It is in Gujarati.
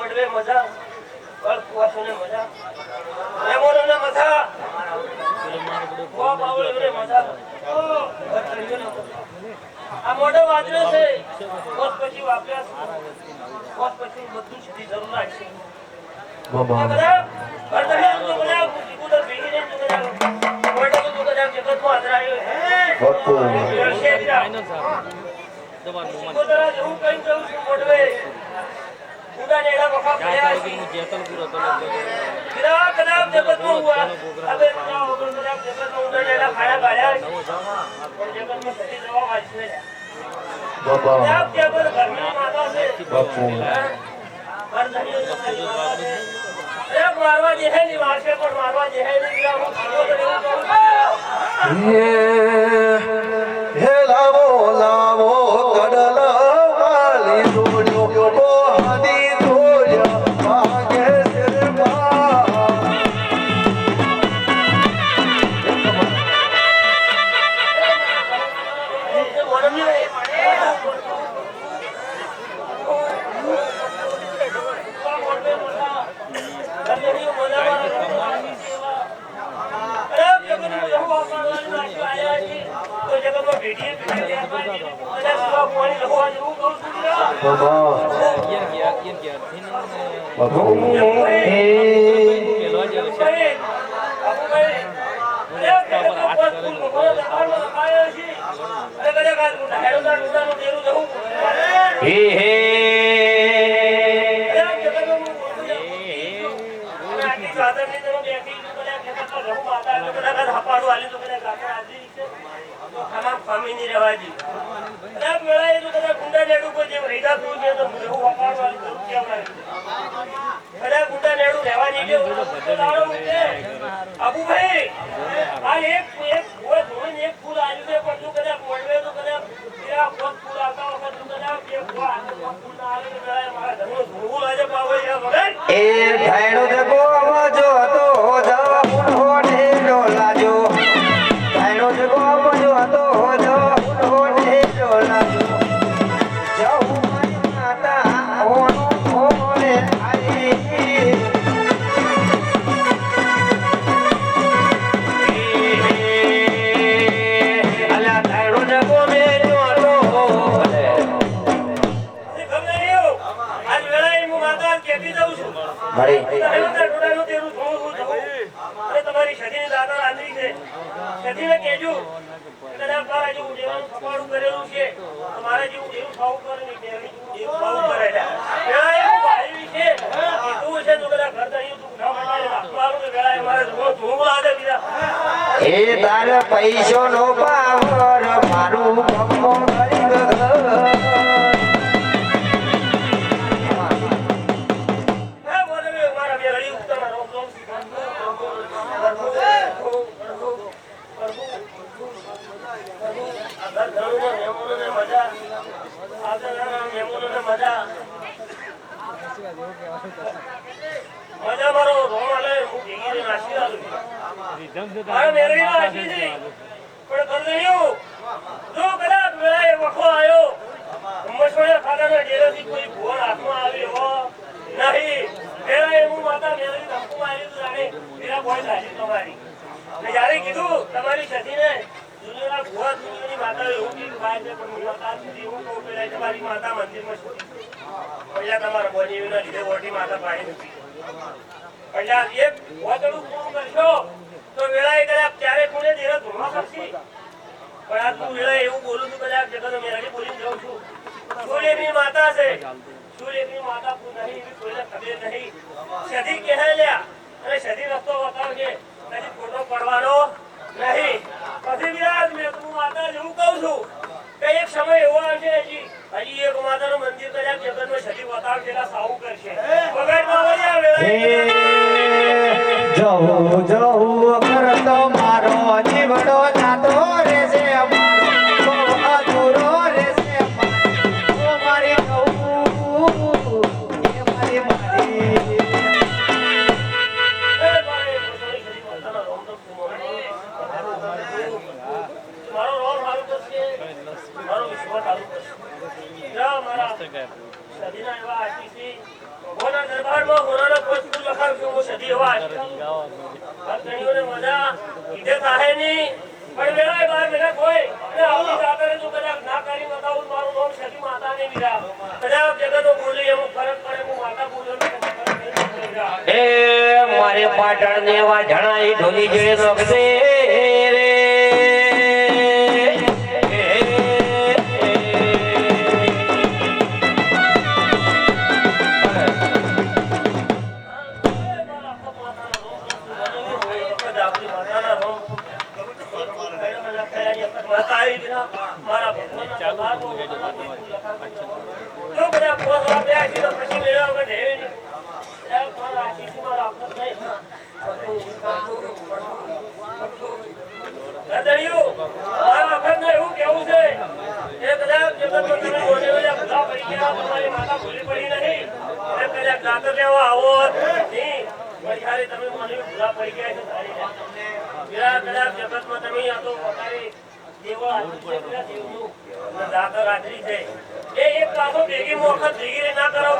ઓડવે મજા કોસને મજા મેમોને મજા કો પાવળે મજા ઓ આ મોટો વાદરો છે. કોસ પછી વાપર્યા કોસ પછી બધું સુધી જરૂર છે બાબા બધા બધા બધા કુદર ભેગી ને બધા મોટો તો બધા જગતમાં હજરાયો હે બકો દવા નું મન કુદર હું કઈ કહું છું બાપુ. વર્તમાન મારવા જે હે ની વાસે પણ મારવા જે ની હું છું હે બાબા યર ગયા યર ગયા થઈને બાપુ પેલો જ છે હે હે અબુભાઈ આ એક એક કોઈ ધોઈને એક ફૂલ આવ્યું છે, પણ તું કદાચ મળવે તો કદાચ પેલા કોક ફૂલ આવતા વખત તું કદાચ એક ફૂલ આવે ફૂલ તો કદાચ મારા ધર્મ ધોવું આજે પાવે એ ઢાયડો દેખો આવજો તેરું ધોવું. તમારી સતીની દાતા રાંધી છે સતીને કહેજો કદાચ મારા જેવું દેવાનું ખપાડું કરેલું છે મારે જેવું ખાવું કરે ને તેની જેવું ખાવું કરે છે. વેળાએ હું ભાઈ છે મજા. મારો રોમ આલે. હું ભેગી નાસી આલું રીધમ મેરવી નાસી છે પણ જો કદાચ વખો આવ્યો મસોડિયા ખાતાના ડેરેથી કોઈ ભોર હાથમાં આવ્યો નહીં વેળાએ હું માતા મેરવી ધક્કો મારી તો જાણે મેરા કોઈ લાજી તમારી ને જ્યારે કીધું તમારી સતીને દુનિયાના ભુવા દુનિયાની માતા એવું કીધું ભાઈ છે પણ હું સુધી કહું પેલા ત્યારે કોને દેહ ધોવા કરશી પણ તું વેળાએ એવું બોલું છું, કદાચ જગત મેં બોલી જાઉં છું. સૂર્યની માતા છે. સૂર્યની માતા નહીં, એવી કોઈને ખબર અને સદી રસ્તો બતાવજે કદી ખોટો પડવાનો નહીં પછી વિરાજ મેં તું માતા જેવું કહું છું કે એક સમય એવો આવશે હજી. હજી એક માતાનું મંદિર કદાચ જગતમાં સદી વતાવ જેલા સાવ કરશે. વગર જવું જવું કરતો મારો જીવડો જાતો ભગવાનના દરબારમાં હોનાનો કોઈ સ્કૂલ લખાવ્યો હું સદી એવા આશીષ ભક્તણીઓને મજા કીધે થાય નહીં પણ વેળાએ બાર મહિના કોઈ. અને આવતી જાતરે જો કદાચ ના કરી બતાવું તો મારું નામ સદી માતા ને વિરા કદાચ જગતો બોલી એમ ફરક પડે હું માતા બોલ્યો એ મારે પાટણ ને એવા જણાય ઢોલી જેડે નોખશે એવું કેવું છે એ કદાચ જગતમાં તમે મોઢે ઓલા પડી લેવા આવો તમે મને ભૂલા પડી ગયા છે તમે આ તો પોતાની દેવો હાજરી રાત્રી છે. એ એક કાસો ભેગી વખત ભેગી ના કરાવો